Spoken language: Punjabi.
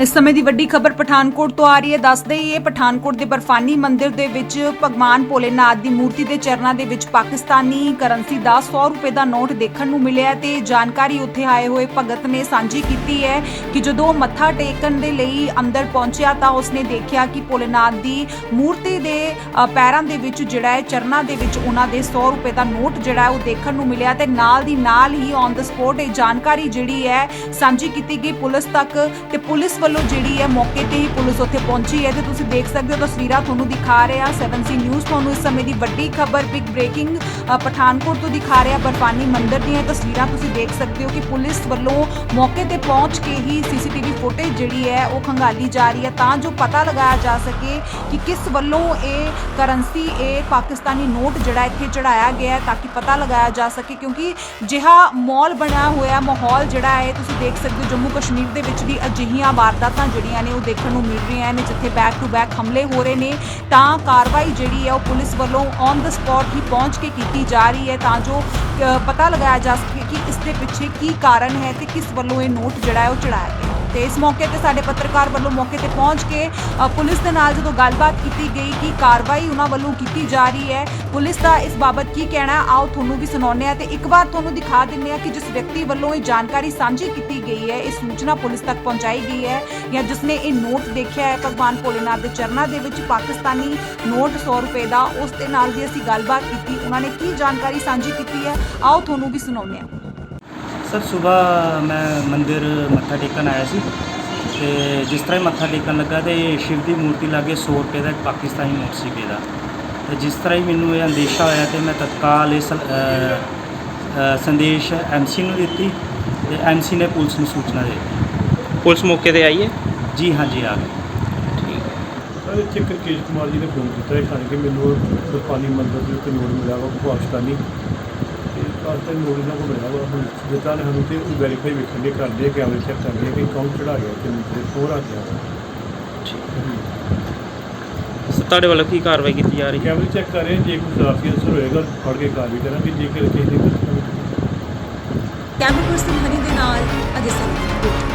ਇਸ ਸਮੇਂ ਦੀ ਵੱਡੀ ਖਬਰ ਪਠਾਨਕੋਟ ਤੋਂ ਆ ਰਹੀ ਹੈ। ਦੱਸਦੇ ਹੀ ਇਹ ਪਠਾਨਕੋਟ ਦੇ ਬਰਫਾਨੀ ਮੰਦਿਰ ਦੇ ਵਿੱਚ ਭਗਵਾਨ ਭੋਲੇਨਾਥ ਦੀ ਮੂਰਤੀ ਦੇ ਚਰਨਾਂ ਦੇ ਵਿੱਚ ਪਾਕਿਸਤਾਨੀ ਕਰੰਸੀ ਦਾ 100 ਰੁਪਏ ਦਾ ਨੋਟ ਦੇਖਣ ਨੂੰ ਮਿਲਿਆ ਤੇ ਜਾਣਕਾਰੀ ਉੱਥੇ ਆਏ ਹੋਏ ਭਗਤ ਨੇ ਸਾਂਝੀ ਕੀਤੀ ਹੈ ਕਿ ਜਦੋਂ ਮੱਥਾ ਟੇਕਣ ਦੇ ਲਈ ਅੰਦਰ ਪਹੁੰਚਿਆ ਤਾਂ ਉਸਨੇ ਦੇਖਿਆ ਕਿ ਭੋਲੇਨਾਥ ਦੀ ਮੂਰਤੀ ਦੇ ਪੈਰਾਂ ਦੇ ਵਿੱਚ ਜਿਹੜਾ ਹੈ, ਚਰਨਾਂ ਦੇ ਵਿੱਚ ਉਹਨਾਂ ਦੇ 100 ਰੁਪਏ ਦਾ ਨੋਟ ਜਿਹੜਾ ਹੈ ਉਹ ਦੇਖਣ ਨੂੰ ਮਿਲਿਆ ਤੇ ਨਾਲ ਦੀ ਨਾਲ ਹੀ ਔਨ ਦ ਸਪੋਟ ਇਹ ਜਾਣਕਾਰੀ ਜਿਹੜੀ ਹੈ ਸਾਂਝੀ ਕੀਤੀ ਗਈ ਪੁਲਿਸ ਤੱਕ ਤੇ ਪੁਲਿਸ ਵੱਲੋਂ ਜਿਹੜੀ ਹੈ ਮੌਕੇ ਤੇ ਹੀ ਪੁਲਿਸ ਉੱਥੇ ਪਹੁੰਚੀ ਹੈ ਤੇ ਤੁਸੀਂ ਦੇਖ ਸਕਦੇ ਹੋ ਤਸਵੀਰਾਂ ਤੁਹਾਨੂੰ ਦਿਖਾ ਰਹੇ ਆ 7C ਨਿਊਜ਼। ਤੁਹਾਨੂੰ ਇਸ ਸਮੇਂ ਦੀ ਵੱਡੀ ਖਬਰ ਬਿਗ ਬ੍ਰੇਕਿੰਗ ਪਠਾਨਕੋਟ ਤੋਂ ਦਿਖਾ ਰਿਹਾ ਬਰਫਾਨੀ ਮੰਦਿਰ ਦੀਆਂ ਤਸਵੀਰਾਂ ਤੁਸੀਂ ਦੇਖ ਸਕਦੇ ਹੋ ਕਿ ਪੁਲਿਸ ਵੱਲੋਂ ਮੌਕੇ ਤੇ ਪਹੁੰਚ ਕੇ ਹੀ ਸੀਸੀਟੀਵੀ ਫੁਟੇਜ ਜਿਹੜੀ ਹੈ ਉਹ ਖੰਗਾਲੀ ਜਾ ਰਹੀ ਹੈ ਤਾਂ ਜੋ ਪਤਾ ਲਗਾਇਆ ਜਾ ਸਕੇ ਕਿ ਕਿਸ ਵੱਲੋਂ ਇਹ ਕਰੰਸੀ, ਇਹ ਪਾਕਿਸਤਾਨੀ ਨੋਟ ਜਿਹੜਾ ਇੱਥੇ ਚੜਾਇਆ ਗਿਆ ਹੈ ਤਾਂ ਕਿ ਪਤਾ ਲਗਾਇਆ ਜਾ ਸਕੇ ਕਿਉਂਕਿ ਜਿਹਾ ਮੌਲ ਬਣਿਆ ਹੋਇਆ ਮਾਹੌਲ ਜਿਹੜਾ ਹੈ, ਤੁਸੀਂ ਦੇਖ ਸਕਦੇ ਹੋ ਜੰਮੂ ਕਸ਼ਮੀਰ ਦੇ ਵਿੱਚ ਵੀ ਅਜਿਹੀਆਂ ਵਾਰਦਾਤਾਂ ਜਿਹੜੀਆਂ ਨੇ ਉਹ ਦੇਖਣ ਨੂੰ ਮਿਲ ਰਹੀਆਂ ਨੇ, ਜਿੱਥੇ ਬੈਕ ਟੂ ਬੈਕ ਹਮਲੇ ਹੋ ਰਹੇ ਨੇ, ਤਾਂ ਕਾਰਵਾਈ ਜਿਹੜੀ ਹੈ ਉਹ ਪੁਲਿਸ ਵੱਲੋਂ ਔਨ ਦ ਸਪੌਟ ਹੀ ਪਹੁੰਚ ਕੇ ਕੀਤੀ ਜਾ ਰਹੀ ਹੈ, ਤਾਂ ਜੋ ਪਤਾ ਲਗਾਇਆ ਜਾ ਸਕੇ ਕਿ ਇਸ ਦੇ ਪਿੱਛੇ ਕੀ ਕਾਰਨ ਹੈ ਤੇ ਕਿਸ ਵੱਲੋਂ ਇਹ ਨੋਟ ਜਿਹੜਾ ਹੈ ਉਹ ਚੜਾਇਆ ਗਿਆ। ਤੇ ਇਸ ਮੌਕੇ ਤੇ ਸਾਡੇ ਪੱਤਰਕਾਰ ਵੱਲੋਂ ਮੌਕੇ ਤੇ ਪਹੁੰਚ ਕੇ ਪੁਲਿਸ ਦੇ ਨਾਲ ਜਦੋਂ ਗੱਲਬਾਤ ਕੀਤੀ ਗਈ ਕਿ ਕਾਰਵਾਈ ਉਹਨਾਂ ਵੱਲੋਂ ਕੀਤੀ ਜਾ ਰਹੀ ਹੈ, ਪੁਲਿਸ ਦਾ ਇਸ ਬਾਬਤ ਕੀ ਕਹਿਣਾ ਆਓ ਤੁਹਾਨੂੰ ਵੀ ਸੁਣਾਉਂਦੇ ਆ ਤੇ ਇੱਕ ਵਾਰ ਤੁਹਾਨੂੰ ਦਿਖਾ ਦਿੰਦੇ ਆ ਕਿ ਜਿਸ ਵਿਅਕਤੀ ਵੱਲੋਂ ਇਹ ਜਾਣਕਾਰੀ ਸਾਂਝੀ ਕੀਤੀ ਗਈ ਹੈ, ਇਹ ਸੂਚਨਾ ਪੁਲਿਸ ਤੱਕ ਪਹੁੰਚਾਈ ਗਈ ਹੈ ਜਾਂ ਜਿਸ ਨੇ ਇਹ ਨੋਟ ਦੇਖਿਆ ਹੈ, ਭਗਵਾਨ ਭੋਲੇਨਾਥ ਦੇ ਚਰਨਾਂ ਦੇ ਵਿੱਚ ਪਾਕਿਸਤਾਨੀ ਨੋਟ 100 ਰੁਪਏ ਦਾ, ਉਸ ਦੇ ਨਾਲ ਵੀ ਅਸੀਂ ਗੱਲਬਾਤ ਕੀਤੀ, ਉਹਨਾਂ ਨੇ ਕੀ ਜਾਣਕਾਰੀ ਸਾਂਝੀ ਕੀਤੀ ਹੈ, ਆਓ ਤੁਹਾਨੂੰ ਵੀ ਸੁਣਾਉਂਦੇ ਆ ਸਰ ਸਵੇਰ ਮੈਂ ਮੰਦਿਰ ਮੱਥਾ ਟੇਕਣ ਆਇਆ ਸੀ ਤੇ ਜਿਸ ਤਰ੍ਹਾਂ ਹੀ ਮੱਥਾ ਟੇਕਣ ਲੱਗਾ ਤੇ ਸ਼ਿਵ ਦੀ ਮੂਰਤੀ ਲਾਗੇ 100 ਰੁਪਏ ਦਾ ਇੱਕ ਪਾਕਿਸਤਾਨੀ ਨੋਟ ਸੀ ਦਾ ਤੇ ਜਿਸ ਤਰ੍ਹਾਂ ਹੀ ਮੈਨੂੰ ਇਹ ਅੰਦੇਸ਼ਾ ਹੋਇਆ ਤੇ ਮੈਂ ਤਤਕਾਲ ਇਸ ਸੰਦੇਸ਼ ਐਮਸੀ ਨੂੰ ਦਿੱਤੀ ਤੇ ਐਮਸੀ ਨੇ ਪੁਲਿਸ ਨੂੰ ਸੂਚਨਾ ਦੇ ਦਿੱਤੀ। ਪੁਲਿਸ ਮੌਕੇ ਤੇ ਆਈ ਹੈ? ਜੀ ਹਾਂ ਜੀ ਆ ਗਏ ਸਰ ਇੱਥੇ ਕਰਕੇਸ਼ ਕੁਮਾਰ ਜੀ ਨੇ ਫੋਨ ਕੀਤਾ ਹੈ ਕਿ ਮੈਨੂੰ ਬਰਫਾਨੀ ਮੰਦਰ ਦੇ ਉੱਤੇ ਨੋਟ ਮਿਲਿਆ ਵਾ ਪਾਕਿਸਤਾਨੀ। ਤੇ ਪਾਕਿਸਤਾਨੀ ਨੋਟ ਇਹਨਾਂ ਕੋਲ ਮਿਲਿਆ ਵਾ ਹੁਣ ਜਿੱਦਾਂ ਨੇ ਸਾਨੂੰ ਤੇ ਉਹ ਵੈਰੀਫਾਈ ਵੇਖਣ ਦੇ ਕਰਦੇ ਆ ਕੈਮਰੇ ਚੈੱਕ ਕਰਦੇ ਆ ਕਿ ਕੌਣ ਚੜਾ ਗਿਆ ਤੇ ਤੇ ਹੋਰ ਆ ਗਿਆ। ਸਰ ਤੁਹਾਡੇ ਵੱਲੋਂ ਕੀ ਕਾਰਵਾਈ ਕੀਤੀ ਜਾ ਰਹੀ ਹੈ? ਕੈਮਰੇ ਚੈੱਕ ਕਰ ਰਹੇ ਆ, ਜੇ ਕੋਈ ਸ਼ਰਾਰਤੀ ਅਨਸਰ ਹੋਏਗਾ ਫੜ ਕੇ ਕਾਰਵਾਈ ਕਰਾਂਗੇ ਜੇਕਰ ਕਿਸੇ ਦੀ ਕੈਮਰਾ ਪਰਸਨ ਹਨੀ ਦੇ ਨਾਲ ਅਜੇ ਸਰ